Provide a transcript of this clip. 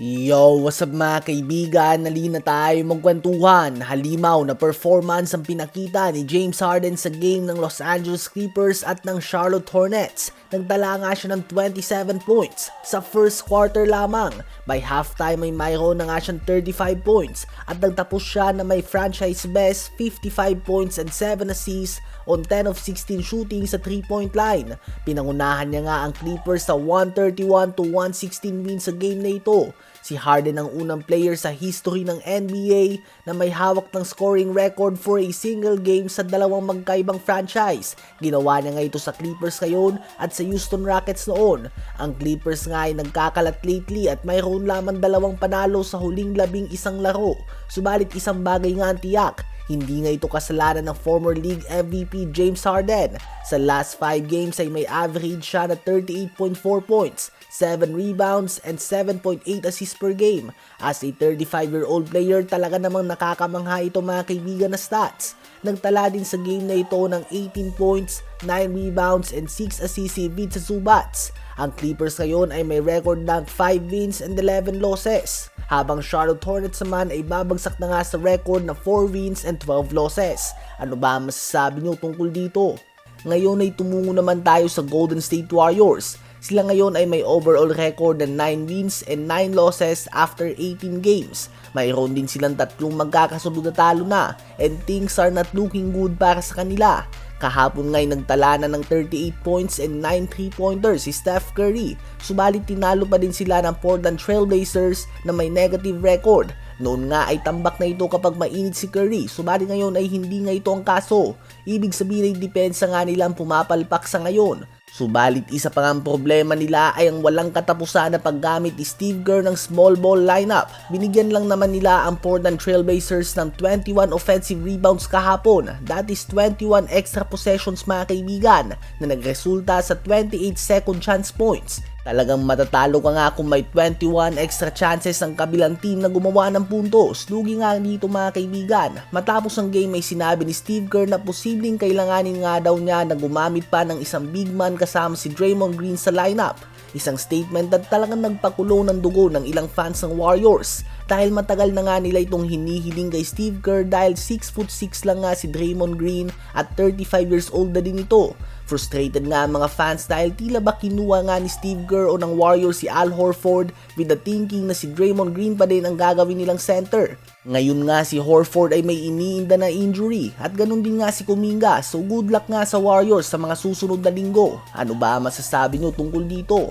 Yo, what's up mga kaibigan? Nali na tayo magkwentuhan. Halimaw na performance ang pinakita ni James Harden sa game ng Los Angeles Clippers at ng Charlotte Hornets. Nagtala nga siya ng 27 points sa first quarter lamang. By halftime ay mayroon na nga siyang 35 points at nagtapos siya na may franchise best 55 points and 7 assists on 10 of 16 shooting sa 3-point line. Pinangunahan niya nga ang Clippers sa 131 to 116 win sa game na ito. Si Harden ang unang player sa history ng NBA na may hawak ng scoring record for a single game sa dalawang magkaibang franchise. Ginawa niya nga ito sa Clippers ngayon at sa Houston Rockets noon. Ang Clippers nga ay nagkakalat lately at mayroon lamang dalawang panalo sa huling labing isang laro. Subalit isang bagay nga ang tiyak, hindi nga ito kasalanan ng former league MVP James Harden. Sa last 5 games ay may average siya na 38.4 points, 7 rebounds, and 7.8 assists per game. As a 35-year-old player, talaga namang nakakamangha ito mga kaibigan na stats. Nagtala din sa game na ito ng 18 points, 9 rebounds, and 6 assists si Vince Zubats. Ang Clippers ngayon ay may record ng 5 wins and 11 losses habang Charlotte Hornets naman ay babagsak na nga sa record na 4 wins and 12 losses. Ano ba masasabi nyo tungkol dito? Ngayon ay tumungo naman tayo sa Golden State Warriors. Sila ngayon ay may overall record na 9 wins and 9 losses after 18 games. Mayroon din silang tatlong magkakasunod na talo na and things are not looking good para sa kanila. Kahapon nga'y nagtala na ng 38 points and 9 3-pointers si Steph Curry. Subalit tinalo pa din sila ng Portland Trailblazers na may negative record. Noon nga ay tambak na ito kapag mainit si Curry, subalit ngayon ay hindi nga ito ang kaso. Ibig sabihin ay depensa nga nilang pumapalpak sa ngayon. Subalit isa pa ang problema nila ay ang walang katapusan na paggamit ni Steve Kerr ng small ball lineup. Binigyan lang naman nila ang Portland Trailblazers ng 21 offensive rebounds kahapon. That is 21 extra possessions mga kaibigan na nagresulta sa 28 second chance points. Talagang matatalo ka nga kung may 21 extra chances ang kabilang team na gumawa ng puntos. Lugi nga dito mga kaibigan. Matapos ang game may sinabi ni Steve Kerr na posibleng kailanganin nga daw niya na gumamit pa ng isang big man kasama si Draymond Green sa lineup. Isang statement na talagang nagpakulo ng dugo ng ilang fans ng Warriors dahil matagal na nga nila itong hinihiling kay Steve Kerr dahil 6'6 lang nga si Draymond Green at 35 years old na din ito. Frustrated nga ang mga fans dahil tila ba kinuha nga ni Steve Kerr o ng Warriors si Al Horford with the thinking na si Draymond Green pa din ang gagawin nilang center. Ngayon nga si Horford ay may iniinda na injury at ganun din nga si Kuminga so good luck nga sa Warriors sa mga susunod na linggo. Ano ba masasabi nyo tungkol dito?